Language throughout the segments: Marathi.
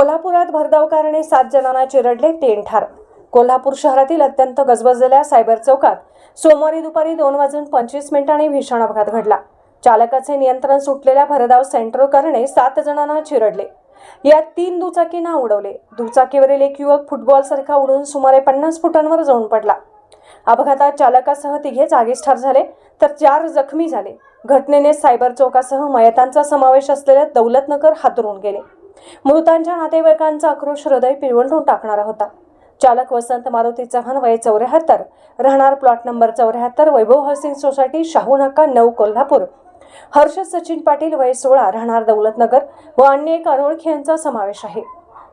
कोल्हापुरात भरधाव कारणे सात जणांना चिरडले तीन ठार. कोल्हापूर शहरातील अत्यंत गजबजलेल्या सायबर चौकात सोमवारी दुपारी दोन वाजून पंचवीस मिनिटांनी भीषण अपघात घडला. चालकाचे नियंत्रण सुटलेल्या भरधाव सेंट्रो करणे सात जणांना चिरडले. यात तीन दुचाकींना उडवले. दुचाकीवरील एक युवक फुटबॉलसारखा उडून सुमारे पन्नास फुटांवर जाऊन पडला. अपघातात चालकासह तिघे जागीच ठार झाले तर चार जखमी झाले. घटनेने सायबर चौकासह मयतांचा समावेश असलेल्या दौलतनगर हातरून गेले. मृतांच्या नातेवाईकांचा आक्रोश हृदय पिळवंडून टाकणारा होता. चालक वसंत मारुती चव्हाण वय चौऱ्याहत्तर राहणार प्लॉट नंबर चौऱ्याहत्तर वैभव हाऊसिंग सोसायटी शाहू नाका नऊ कोल्हापूर. हर्ष सचिन पाटील वय सोळा राहणार दौलतनगर व अन्य एक अनोळखी यांचा समावेश आहे.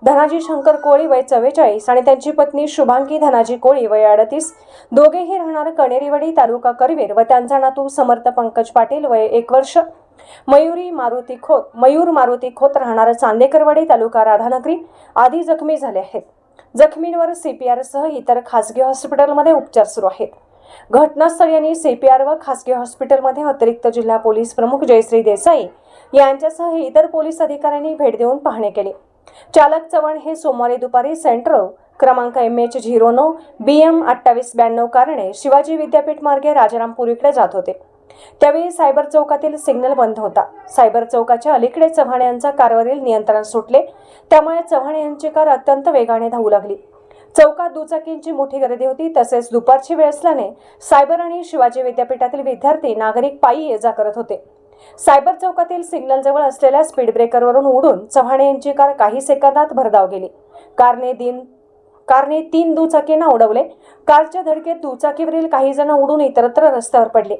धनाजी शंकर कोळी वय चव्वेचाळीस आणि त्यांची पत्नी शुभांकी धनाजी कोळी वय अडतीस. दोघेही राहणार कणेरीवाडी तालुका करवीर व त्यांचा नातू समर्थ पंकज पाटील वय एक वर्ष. मयुरी मारुती खोत मयूर मारुती खोत राहणार चांदेकरवाडी तालुका राधानगरी. आदी जखमी झाले आहेत. जखमींवर सीपीआर सह इतर खासगी हॉस्पिटलमध्ये उपचार सुरू आहेत. घटनास्थळी आणि सीपीआर व खासगी हॉस्पिटलमध्ये अतिरिक्त जिल्हा पोलीस प्रमुख जयश्री देसाई यांच्यासह इतर पोलीस अधिकाऱ्यांनी भेट देऊन पाहणी केली. चालक चव्हाण हे सोमवारी दुपारी सेंट्रो क्रमांक एम एच झिरो नऊ बी एम अठ्ठावीस ब्याण्णव कारणे शिवाजी विद्यापीठ मार्गे राजारामपुरीकडे जात होते. त्यावेळी सायबर चौकातील सिग्नल बंद होता. सायबर चौकाच्या अलीकडे चव्हाण यांचा कारवरील नियंत्रण सुटले. त्यामुळे चव्हाण यांची कार अत्यंत वेगाने धावू लागली. चौकात दुचाकींची मोठी गर्दी होती. तसेच दुपारची वेळ असल्याने सायबर आणि शिवाजी विद्यापीठातील विद्यार्थी नागरिक पायी ये जा करत होते. सायबर चौकातील सिग्नलजवळ असलेल्या स्पीड ब्रेकरवरून उडून चव्हाण यांची कार काही सेकंदात भरधाव गेली. कारने दिन कारने तीन दुचाकींना उडवले कारच्या धडकेत दुचाकीवरील काही जण उडून इतरत्र रस्त्यावर पडले.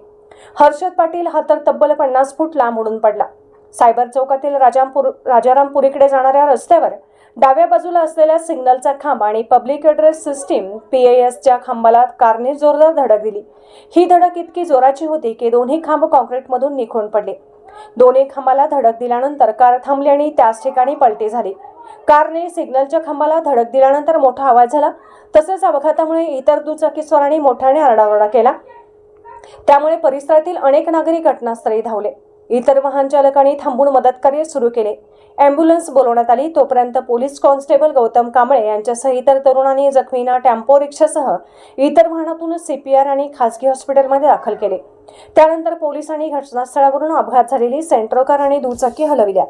हर्षद पाटील हा तर तब्बल पन्नास फूट लांब उडून पडला. सायबर चौकातील राजामपूर राजारामपुरीकडे जाणाऱ्या रस्त्यावर डाव्या बाजूला असलेल्या सिग्नलचा खांब आणि पब्लिक ॲड्रेस सिस्टीम पी एसच्या खांबाला कारने जोरदार धडक दिली. ही धडक इतकी जोराची होती की दोन्ही खांब कॉन्क्रीटमधून निखून पडले. दोन्ही खांबाला धडक दिल्यानंतर कार थांबली आणि त्याच ठिकाणी पलटी झाली. कारने सिग्नलच्या खांबाला धडक दिल्यानंतर मोठा आवाज झाला. तसेच अपघातामुळे इतर दुचाकीस्वारांनी मोठ्याने आरडाओरडा केला. त्यामुळे परिसरातील अनेक नागरिक घटनास्थळी धावले. इतर वाहन चालकांनी थांबून मदतकार्य सुरू केले. अँब्युलन्स बोलवण्यात आली. तोपर्यंत पोलीस कॉन्स्टेबल गौतम कांबळे यांच्यासह इतर तरुणांनी जखमींना टॅम्पो रिक्षासह इतर वाहनातून सीपीआर आणि खासगी हॉस्पिटलमध्ये दाखल केले. त्यानंतर पोलिसांनी घटनास्थळावरून अपघात झालेली सेंट्रो कार आणि दुचाकी हलविल्या.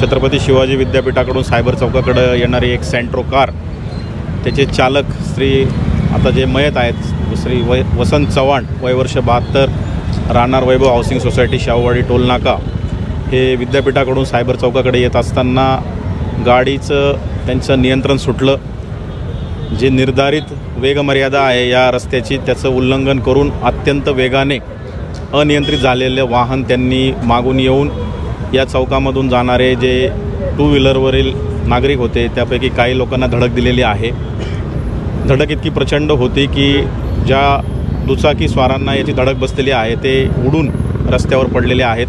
छत्रपती शिवाजी विद्यापीठाकडून सायबर चौकाकडं येणारी एक सेंट्रो कार त्याचे चालक श्री आता जे मयत आहेत श्री वय वसंत चव्हाण वय वर्ष बहात्तर राहणार वैभव हाऊसिंग सोसायटी शाहूवाडी टोलनाका. हे विद्यापीठाकडून सायबर चौकाकडे येत असताना गाडीचं त्यांचं नियंत्रण सुटलं. जे निर्धारित वेगमर्यादा आहे या रस्त्याची त्याचं उल्लंघन करून अत्यंत वेगाने अनियंत्रित झालेलं वाहन त्यांनी मागून येऊन या चौकामधून जाणारे जे टू व्हीलरवरील नागरिक होते त्यापैकी काही लोकांना धडक दिलेली आहे. धडक इतकी प्रचंड होती की ज्या दुचाकी स्वारांना याची धडक बसलेली आहे ते उडून रस्त्यावर पडलेले आहेत.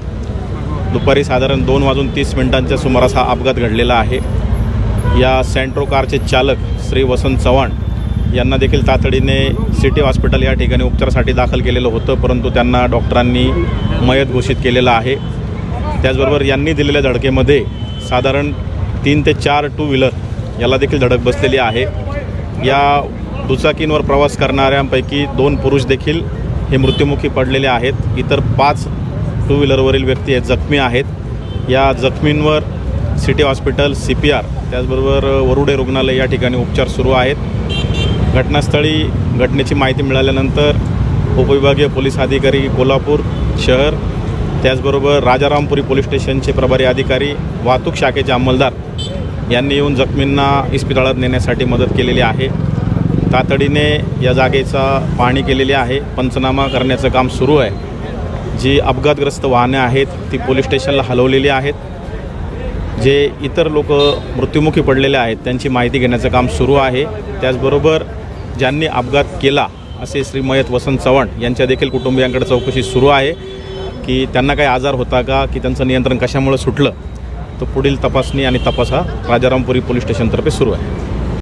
दुपारी साधारण दोन वाजून तीस मिनिटांच्या सुमारास हा अपघात घडलेला आहे. या सेंट्रो कारचे चालक श्री वसंत चव्हाण यांना देखील तातडीने सिटी हॉस्पिटल या ठिकाणी उपचारासाठी दाखल केलेलं होतं परंतु त्यांना डॉक्टरांनी मयत घोषित केलेलं आहे. त्याचबरोबर यांनी दिलेल्या धडकेमध्ये साधारण तीन ते चार टू व्हीलर याला देखील धडक बसलेली आहे. या दुचाकींवर प्रवास करणाऱ्यांपैकी दोन पुरुष देखील हे मृत्युमुखी पडलेले आहेत. इतर पाच टू व्हीलरवरील व्यक्ती आहेत जखमी आहेत. या जखमींवर city hospital C P R त्याचबरोबर वरुडे रुग्णालय या ठिकाणी उपचार सुरू आहेत. घटनास्थळी घटनेची माहिती मिळाल्यानंतर उपविभागीय पोलीस अधिकारी कोल्हापूर शहर त्याचबरोबर राजारामपुरी पोलीस स्टेशनचे प्रभारी अधिकारी वाहतूक शाखेचे अंमलदार यांनी येऊन जखमींना इस्पितळात नेण्यासाठी मदत केलेली आहे. तातडीने या जागेचा पाहणी केलेली आहे. पंचनामा करण्याचं काम सुरू आहे. जी अपघातग्रस्त वाहने आहेत ती पोलीस स्टेशनला हलवलेली आहेत. जे इतर लोक मृत्युमुखी पडलेले आहेत त्यांची माहिती घेण्याचं काम सुरू आहे. त्याचबरोबर ज्यांनी अपघात केला असे श्री मयत वसंत चव्हाण यांच्या देखील कुटुंबियांकडे चौकशी सुरू आहे की त्यांना काही आजार होता का की त्यांचं नियंत्रण कशामुळे सुटलं तर पुढील तपासणी आणि तपास हा राजारामपुरी पोलीस स्टेशनतर्फे सुरू आहे.